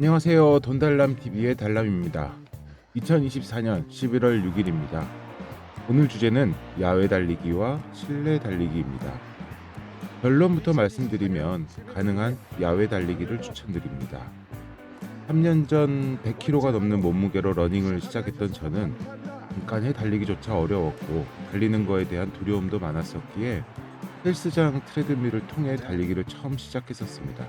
안녕하세요. 돈달람TV의 달람입니다. 2024년 11월 6일입니다. 오늘 주제는 야외 달리기와 실내 달리기입니다. 결론부터 말씀드리면 가능한 야외 달리기를 추천드립니다. 3년 전 100kg가 넘는 몸무게로 러닝을 시작했던 저는 잠깐의 달리기조차 어려웠고 달리는 거에 대한 두려움도 많았었기에 헬스장 트레드밀을 통해 달리기를 처음 시작했었습니다.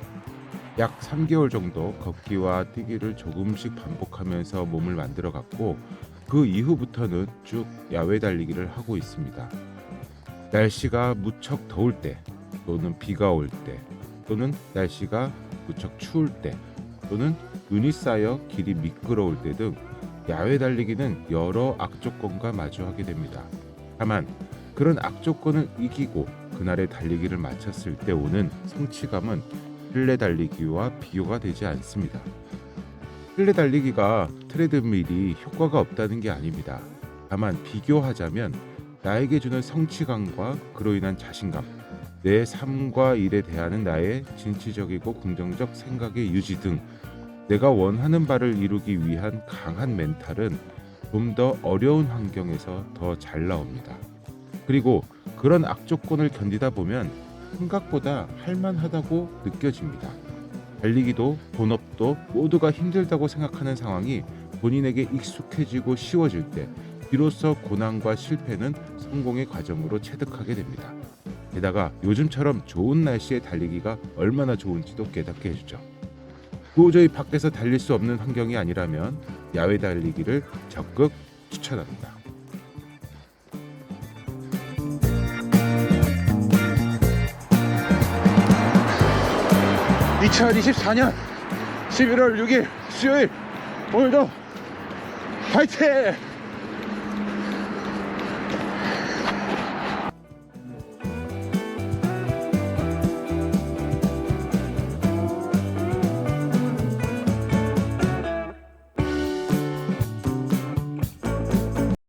약 3개월 정도 걷기와 뛰기를 조금씩 반복하면서 몸을 만들어 갔고 그 이후부터는 쭉 야외 달리기를 하고 있습니다. 날씨가 무척 더울 때 또는 비가 올 때 또는 날씨가 무척 추울 때 또는 눈이 쌓여 길이 미끄러울 때 등 야외 달리기는 여러 악조건과 마주하게 됩니다. 다만 그런 악조건을 이기고 그날의 달리기를 마쳤을 때 오는 성취감은 실내 달리기와 비교가 되지 않습니다. 실내 달리기가 트레드밀이 효과가 없다는 게 아닙니다. 다만 비교하자면 나에게 주는 성취감과 그로 인한 자신감, 내 삶과 일에 대하는 나의 진취적이고 긍정적 생각의 유지 등 내가 원하는 바를 이루기 위한 강한 멘탈은 좀 더 어려운 환경에서 더 잘 나옵니다. 그리고 그런 악조건을 견디다 보면 생각보다 할만하다고 느껴집니다. 달리기도 본업도 모두가 힘들다고 생각하는 상황이 본인에게 익숙해지고 쉬워질 때 비로소 고난과 실패는 성공의 과정으로 체득하게 됩니다. 게다가 요즘처럼 좋은 날씨에 달리기가 얼마나 좋은지도 깨닫게 해주죠. 도저히 밖에서 달릴 수 없는 환경이 아니라면 야외 달리기를 적극 추천합니다. 2024년 11월 6일 수요일 오늘도 파이팅!